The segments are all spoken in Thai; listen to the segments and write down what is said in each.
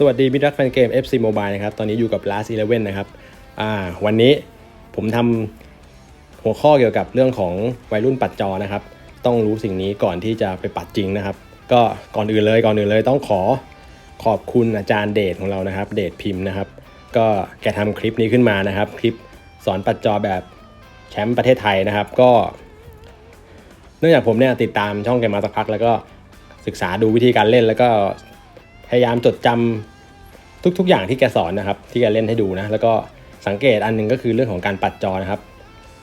สวัสดีมิตรรักแฟนเกม FC Mobile นะครับ ตอนนี้อยู่กับ Last Eleven นะครับ อ่า วันนี้ผมทำหัวข้อเกี่ยวกับเรื่องของวัยรุ่นปัดจอนะครับ ต้องรู้สิ่งนี้ก่อนที่จะไปปัดจริงนะครับ ก็ก่อนอื่นเลยก่อนอื่นเลยต้องขอขอบคุณอาจารย์เดชของเรานะครับ เดชพิมพ์นะครับ ก็แกทำคลิปนี้ขึ้นมานะครับ คลิปสอนปัดจอแบบแชมป์ประเทศไทยนะครับ ก็ เนื่องจากผมเนี่ยติดตามช่องแกมาสักพักแล้วก็ศึกษาดูวิธีการเล่นแล้วก็ พยายามจดจำทุก ๆ อย่างที่แกสอนนะครับ ที่แกเล่นให้ดูนะ แล้วก็สังเกตอันหนึงก็คือเรื่องของการปัดจอนะครับ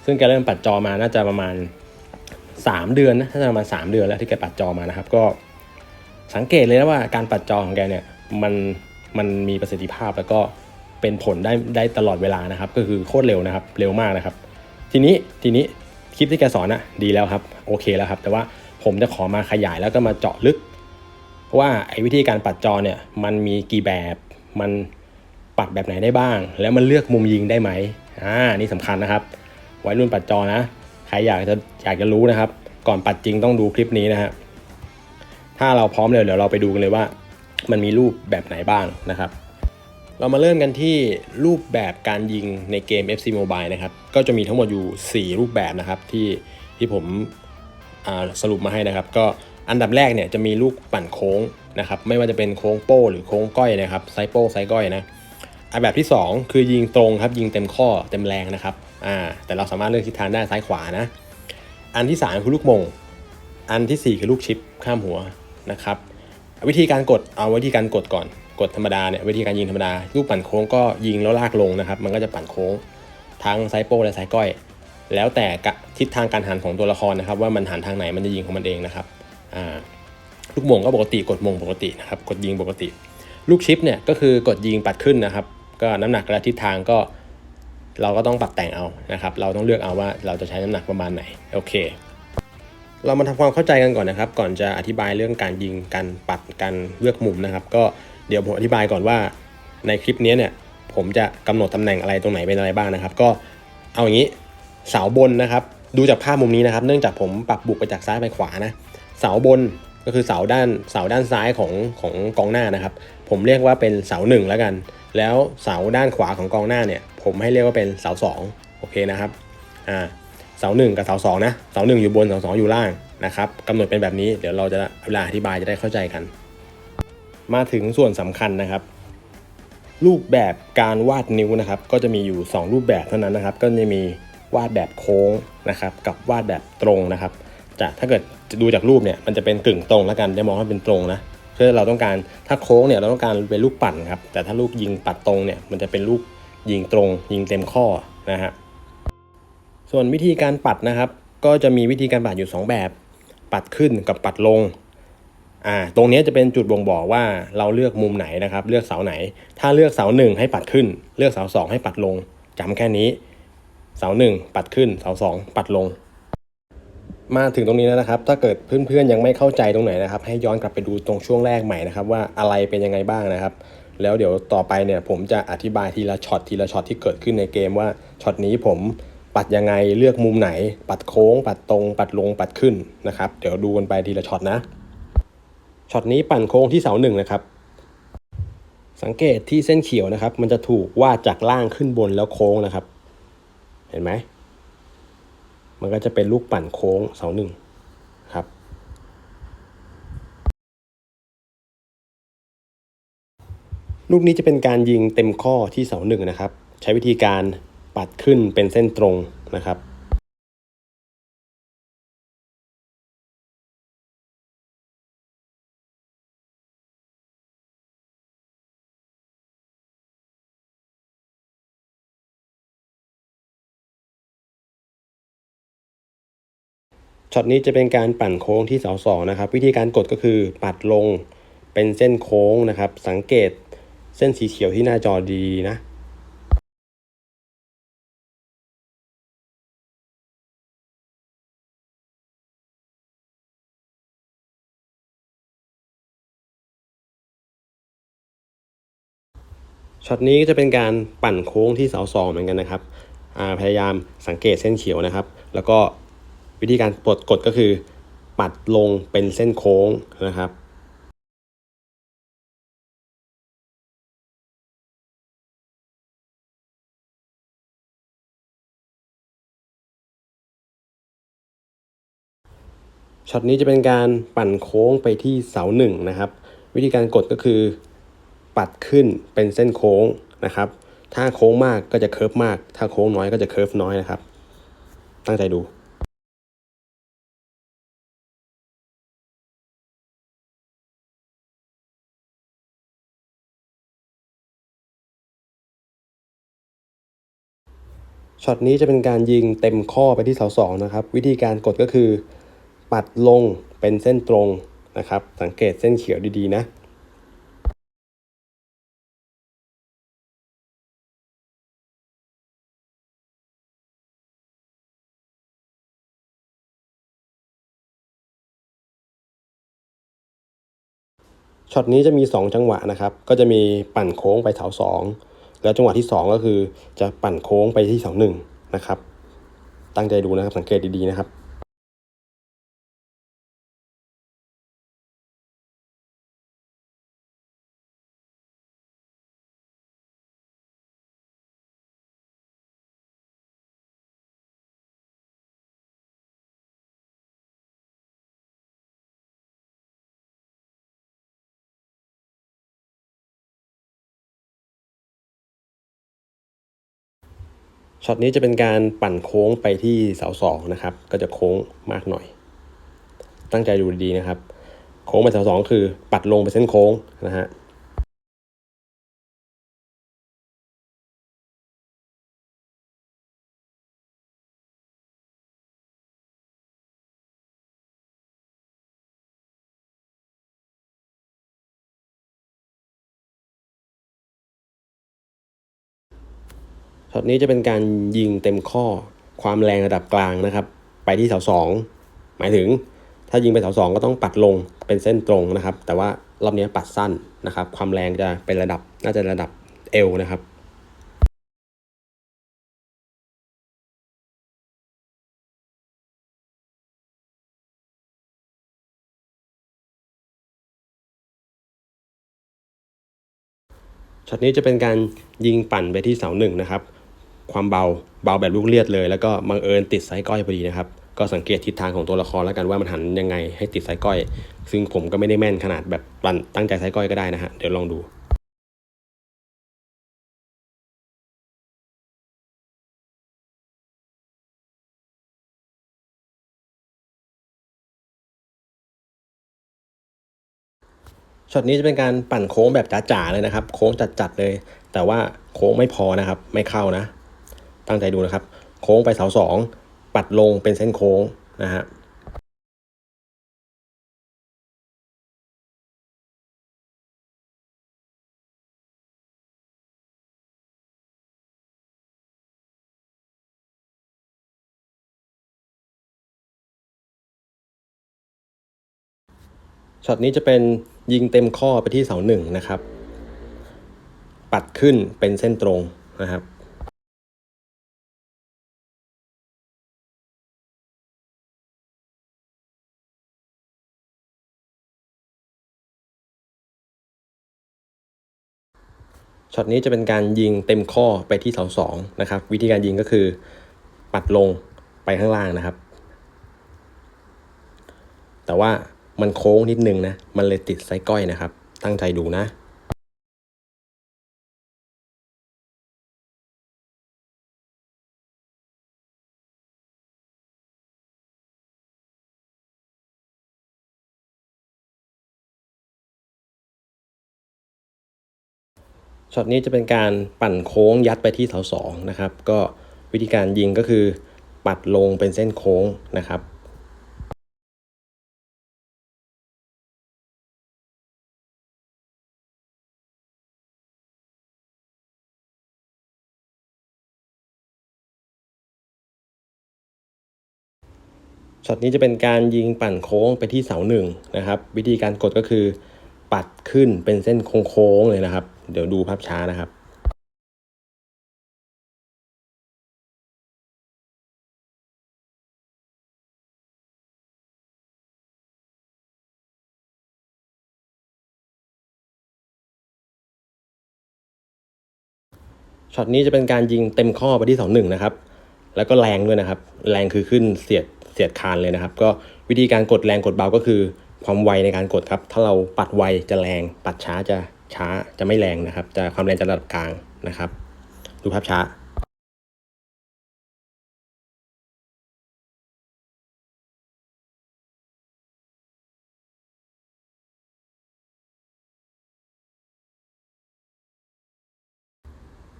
ซึ่งแกเริ่มปัดจอมาน่าจะประมาณ 3 เดือนนะน่าจะประมาณ3เดือนแล้วที่แกปัดจอมานะครับ ก็สังเกตเลยนะว่าการปัดจอของแกเนี่ยมันมันมีประสิทธิภาพแล้วก็เป็นผลได้ได้ตลอดเวลานะครับ ก็คือโคตรเร็วนะครับ เร็วมากนะครับ ทีนี้ทีนี้คลิปที่แกสอนอะดีแล้วครับโอเคแล้วครับ แต่ว่าผมจะขอมาขยายแล้วก็มาเจาะลึก ว่าไอ้วิธีการปัดจอเนี่ยมันมีกี่แบบมันปัดแบบไหนได้บ้าง แล้วมันเลือกมุมยิงได้ไหมอ่านี่สำคัญนะครับ ไวัยรุ่นปัดจอนะใครอยากจะอยากจะรู้นะครับ ก่อนปัดจริงต้องดูคลิปนี้นะฮะถ้าเราพร้อมเลยเดี๋ยวเราไปดูกันเลยว่า มันมีรูปแบบไหนบ้างนะครับ เรามาเริ่มกันที่รูปแบบการยิงในเกม FC Mobile นะครับ ก็จะมีทั้งหมดอยู่ 4 รูปแบบนะครับที่ที่ผมสรุปมาให้นะครับ ก็ อันดับแรกเนี่ยจะมีลูกปั่นโค้งนะครับไม่ว่าจะเป็นโค้งโป้หรือโค้งก้อยนะครับไซโป้ไซก้อยนะอันแบบที่ 2 คือยิงตรงครับยิงเต็มข้อเต็มแรงนะครับอ่าแต่เราสามารถเลือกทิศทางได้ซ้ายขวานะอันที่ 3 คือลูกมง อันทีสี่ 4 คือลูกชิปข้ามหัวนะครับวิธีการกดเอาวิธีการกดก่อนกดธรรมดาเนี่ยวิธีการยิงธรรมดาลูกปั่นโค้งก็ยิงแล้วลากลงนะครับมันก็จะปั่นโค้งทั้งไซโป้และไซก้อย แล้วแต่ทิศทางการหันของตัวละครนะครับ ว่ามันหันทางไหนมันจะยิงของมันเองนะครับ ลูกมงก็ปกติกดมงปกตินะครับกดยิงปกติ ลูกชิปเนี่ยก็คือกดยิงปัดขึ้นนะครับ ก็น้ำหนักและทิศทางก็เราก็ต้องปรับแต่งเอานะครับ เราต้องเลือกเอาว่าเราจะใช้น้ำหนักประมาณไหนโอเค เรามาทำความเข้าใจกันก่อนนะครับ ก่อนจะอธิบายเรื่องการยิงการปัดการเลือกมุมนะครับ ก็เดี๋ยวผมอธิบายก่อนว่าในคลิปนี้เนี่ยผมจะกำหนดตำแหน่งอะไรตรงไหนเป็นอะไรบ้างนะครับ ก็เอาอย่างนี้เสาบนนะครับ ดูจากภาพมุมนี้นะครับ เนื่องจากผมปรับบุกไปจากซ้ายไปขวานะ เสาบนก็คือเสาด้านเสาด้านซ้ายของของกองหน้านะครับ ผมเรียกว่าเป็นเสาหนึ่งแล้วกัน แล้วเสาด้านขวาของกองหน้าเนี่ย ผมให้เรียกว่าเป็นเสาสองโอเคนะครับอ่าเสาหนึ่งกับเสาสองนะเสาหนึ่งอยู่บนเสาสองอยู่ล่างนะครับกำหนดเป็นแบบนี้เดี๋ยวเราจะเวลาอธิบายจะได้เข้าใจกัน มาถึงส่วนสำคัญนะครับ รูปแบบการวาดนิ้วนะครับ ก็จะมีอยู่ 2 รูปแบบเท่านั้นนะครับ ก็จะมีวาดแบบโค้งนะครับ กับวาดแบบตรงนะครับ จะถ้าเกิดดูจากรูปเนี่ยมันจะเป็นกึ่งตรงแล้วกันจะมองว่าเป็นตรงนะเพื่อเราต้องการถ้าโค้งเนี่ยเราต้องการเป็นลูกปั่นครับแต่ถ้าลูกยิงปัดตรงเนี่ยมันจะเป็นลูกยิงตรง ยิงเต็มข้อนะฮะส่วนวิธีการปัดนะครับ ก็จะมีวิธีการปัดอยู่ 2 แบบ ปัดขึ้นกับปัดลงอ่าตรงนี้จะเป็นจุดบ่งบอกว่าเราเลือกมุมไหนนะครับ เลือกเสาไหน ถ้าเลือกเสาหนึ่งให้ปัดขึ้น เลือกเสาสองให้ปัดลงจำแค่นี้ เสาหนึ่งปัดขึ้นเสาสองปัดลง มาถึงตรงนี้แล้วนะครับ ถ้าเกิดเพื่อนๆยังไม่เข้าใจตรงไหนนะครับ ให้ย้อนกลับไปดูตรงช่วงแรกใหม่นะครับว่าอะไรเป็นยังไงบ้างนะครับ แล้วเดี๋ยวต่อไปเนี่ยผมจะอธิบายทีละช็อตทีละช็อตที่เกิดขึ้นในเกมว่าช็อตนี้ผมปัดยังไงเลือกมุมไหน ปัดโค้ง ปัดตรง ปัดลงปัดขึ้นนะครับ เดี๋ยวดูกันไปทีละช็อตนะช็อตนี้ปั่นโค้งที่เสาหนึ่งนะครับ สังเกตที่เส้นเขียวนะครับ มันจะถูกวาดจากล่างขึ้นบนแล้วโค้งนะครับ เห็นไหม มันก็จะเป็นลูกปั่นโค้งเสาหนึ่งครับลูกนี้จะเป็นการยิงเต็มข้อที่เสาหนึ่งนะครับ ใช้วิธีการปัดขึ้นเป็นเส้นตรงนะครับ ช็อตนี้จะเป็นการปั่นโค้งที่เสาสองนะครับ วิธีการกดก็คือปัดลงเป็นเส้นโค้งนะครับ สังเกตเส้นสีเขียวที่หน้าจอดีนะช็อตนี้ก็จะเป็นการปั่นโค้งที่เสาสองเหมือนกันนะครับพยายามสังเกตเส้นเขียวนะครับ แล้วก็ วิธีการปลดกดก็คือ ปัดลงเป็นเส้นโค้งนะครับช็อตนี้จะเป็นการปั่นโค้งไปที่เสาหนึ่งนะครับ วิธีการกดก็คือ ปัดขึ้นเป็นเส้นโค้งนะครับ ถ้าโค้งมากก็จะเคิร์ฟมาก ถ้าโค้งน้อยก็จะเคิร์ฟน้อยนะครับ ตั้งใจดู ช็อตนี้จะเป็นการยิงเต็มข้อไปที่เสาสองนะครับ วิธีการกดก็คือปัดลงเป็นเส้นตรงนะครับ สังเกตเส้นเขียวดีๆนะช็อตนี้จะมี 2 จังหวะนะครับ ก็จะมีปั่นโค้งไปเสาสอง แล้วจังหวะที่ 2 ก็คือจะปั่นโค้งไปที่เสาหนึ่งนะครับ ตั้งใจดูนะครับสังเกตดีๆนะครับ ช็อตนี้จะเป็นการปั่นโค้งไปที่เสาสองนะครับ ก็จะโค้งมากหน่อย ตั้งใจดูดีๆนะครับ โค้งไปเสาสองคือปัดลงไปเส้นโค้งนะฮะ ช็อตนี้จะเป็นการยิงเต็มข้อความแรงระดับกลางนะครับ ไปที่เสาสองหมายถึงถ้ายิงไปเสาสองก็ต้องปัดลงเป็นเส้นตรงนะครับ แต่ว่ารอบนี้ปัดสั้นนะครับ ความแรงจะเป็นระดับน่าจะระดับเอวนะครับช็อตนี้จะเป็นการยิงปั่นไปที่เสาหนึ่งนะครับ ความเบาเบาแบบลูกเลียดเลย แล้วก็บังเอิญติดไซส์ก้อยพอดีนะครับ ก็สังเกตทิศทางของตัวละครแล้วกันว่ามันหันยังไงให้ติดไซส์ก้อย ซึ่งผมก็ไม่ได้แม่นขนาดแบบปั่นตั้งใจไซส์ก้อยก็ได้นะฮะเดี๋ยวลองดูช็อตนี้จะเป็นการปั่นโค้งแบบจ๋าๆเลยนะครับ โค้งจัดๆเลย แต่ว่าโค้งไม่พอนะครับ ไม่เข้านะ ตั้งใจดูนะครับ โค้งไปเสาสองปัดลงเป็นเส้นโค้งนะฮะช็อตนี้จะเป็นยิงเต็มข้อไปที่เสาหนึ่งนะครับ ปัดขึ้นเป็นเส้นตรงนะครับ ช็อตนี้จะเป็นการยิงเต็มข้อไปที่เสาสองนะครับ วิธีการยิงก็คือปัดลงไปข้างล่างนะครับ แต่ว่ามันโค้งนิดนึงนะ มันเลยติดไซก้อยนะครับ ตั้งใจดูนะ ช็อตนี้จะเป็นการปั่นโค้งยัดไปที่เสาสองนะครับ ก็วิธีการยิงก็คือ ปัดลงเป็นเส้นโค้งนะครับช็อตนี้จะเป็นการยิงปั่นโค้งไปที่เสาหนึ่งนะครับ วิธีการกดก็คือ ปัดขึ้นเป็นเส้นโค้งๆเลยนะครับ เดี๋ยวดูภาพช้านะครับช็อตนี้จะเป็นการยิงเต็มข้อไปที่เสาหนึ่งนะครับ แล้วก็แรงด้วยนะครับ แรงคือขึ้นเสียดเสียดคานเลยนะครับ ก็วิธีการกดแรงกดเบาก็คือ ความไวในการกดครับ ถ้าเราปัดไวจะแรง ปัดช้าจะ ช้าจะไม่แรงนะครับ จะความแรงจะระดับกลางนะครับ ดูภาพช้า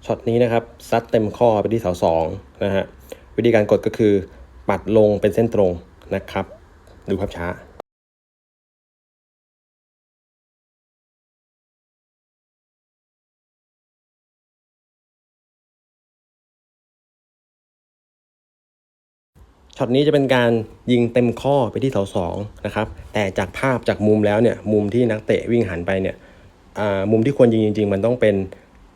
ช็อตนี้นะครับซัดเต็มข้อไปที่เสาสองนะฮะวิธีการกดก็คือปัดลงเป็นเส้นตรงนะครับ ดูภาพช้า ช็อตนี้จะเป็นการยิงเต็มข้อไปที่เสาสองนะครับแต่จากภาพจากมุมแล้วเนี่ยมุมที่นักเตะวิ่งหันไปเนี่ยอ่ามุมที่ควรยิงจริง ๆ มันต้องเป็น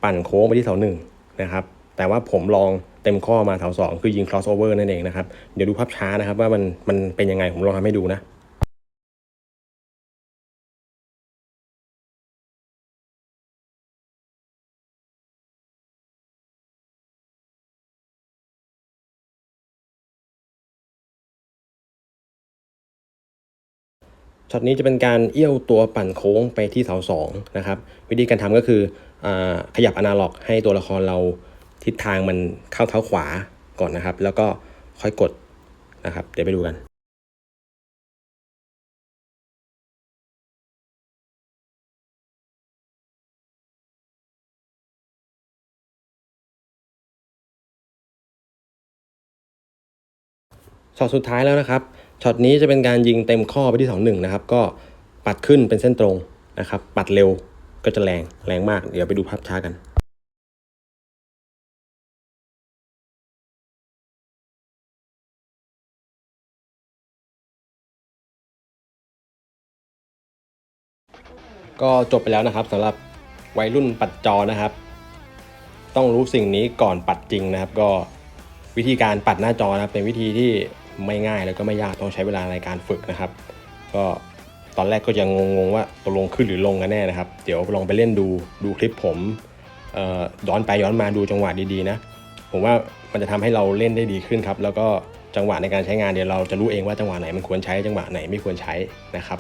ปั่นโค้งไปที่เสาหนึ่งนะครับแต่ว่าผมลองเต็มข้อมาเสาสองคือยิง cross over นั่นเองนะครับเดี๋ยวดูภาพช้านะครับว่ามันมันเป็นยังไงผมลองทำให้ดูนะ ช็อตนี้จะเป็นการเอี้ยวตัวปั่นโค้งไปที่เสาสองนะครับวิธีการทำก็คืออขยับอนาล็อก ให้ตัวละครเราทิศทางมันเข้าเท้าขวาก่อนนะครับ แล้วก็ค่อยกดนะครับ เดี๋ยวไปดูกันช็อตสุดท้ายแล้วนะครับ ช็อตนี้จะเป็นการยิงเต็มข้อไปที่เสาหนึ่งนะครับ ก็ปัดขึ้นเป็นเส้นตรงนะครับ ปัดเร็วก็จะแรงแรงมาก เดี๋ยวไปดูภาพช้ากันก็จบไปแล้วนะครับสำหรับวัยรุ่นปัดจอนะครับ ต้องรู้สิ่งนี้ก่อนปัดจริงนะครับ ก็วิธีการปัดหน้าจอนะครับเป็นวิธีที่ ไม่ง่ายแล้วก็ไม่ยากต้องใช้เวลาในการฝึกนะครับ ก็ตอนแรกก็ยังงงๆว่าตกลงขึ้นหรือลงกันแน่นะครับ เดี๋ยวลองไปเล่นดูดูคลิปผมเอ่อย้อนไปย้อนมาดูจังหวะดีๆนะผมว่ามันจะทำให้เราเล่นได้ดีขึ้นครับ แล้วก็จังหวะในการใช้งานเดี๋ยวเราจะรู้เองว่าจังหวะไหนมันควรใช้จังหวะไหนไม่ควรใช้นะครับ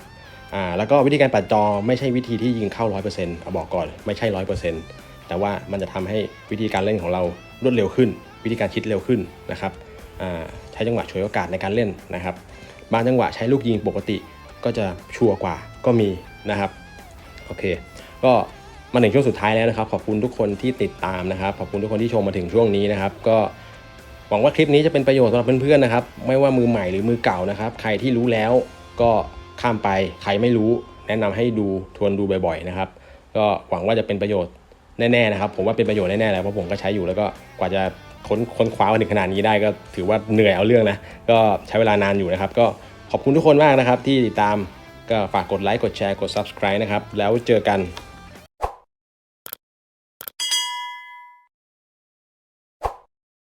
อ่าแล้วก็วิธีการปัดจอไม่ใช่วิธีที่ยิงเข้า 100%เอาบอกก่อนไม่ใช่ 100%แต่ว่ามันจะทำให้วิธีการเล่นของเรารวดเร็วขึ้น วิธีการคิดเร็วขึ้นนะครับอ่า ช้จังหวะฉวยโอกาสในการเล่นนะครับ บางจังหวะใช้ลูกยิงปกติก็จะชัวร์กว่าก็มีนะครับโอเค ก็มาถึงช่วงสุดท้ายแล้วนะครับ ขอบคุณทุกคนที่ติดตามนะครับ ขอบคุณทุกคนที่ชมมาถึงช่วงนี้นะครับ ก็หวังว่าคลิปนี้จะเป็นประโยชน์สำหรับเพื่อนๆนะครับ ไม่ว่ามือใหม่หรือมือเก่านะครับ ใครที่รู้แล้วก็ข้ามไป ใครไม่รู้แนะนำให้ดูทวนดูบ่อยๆนะครับ ก็หวังว่าจะเป็นประโยชน์แน่ๆนะครับ ผมว่าเป็นประโยชน์แน่ๆแหละเพราะผมก็ใช้อยู่แล้วก็กว่าจะ ค้นค้นคว้ามาถึงขนาดนี้ได้ก็ถือว่าเหนื่อยเอาเรื่องนะ ก็ใช้เวลานานอยู่นะครับ ก็ขอบคุณทุกคนมากนะครับที่ติดตามก็ฝากกดไลค์กดแชร์กด subscribe นะครับ แล้วเจอกัน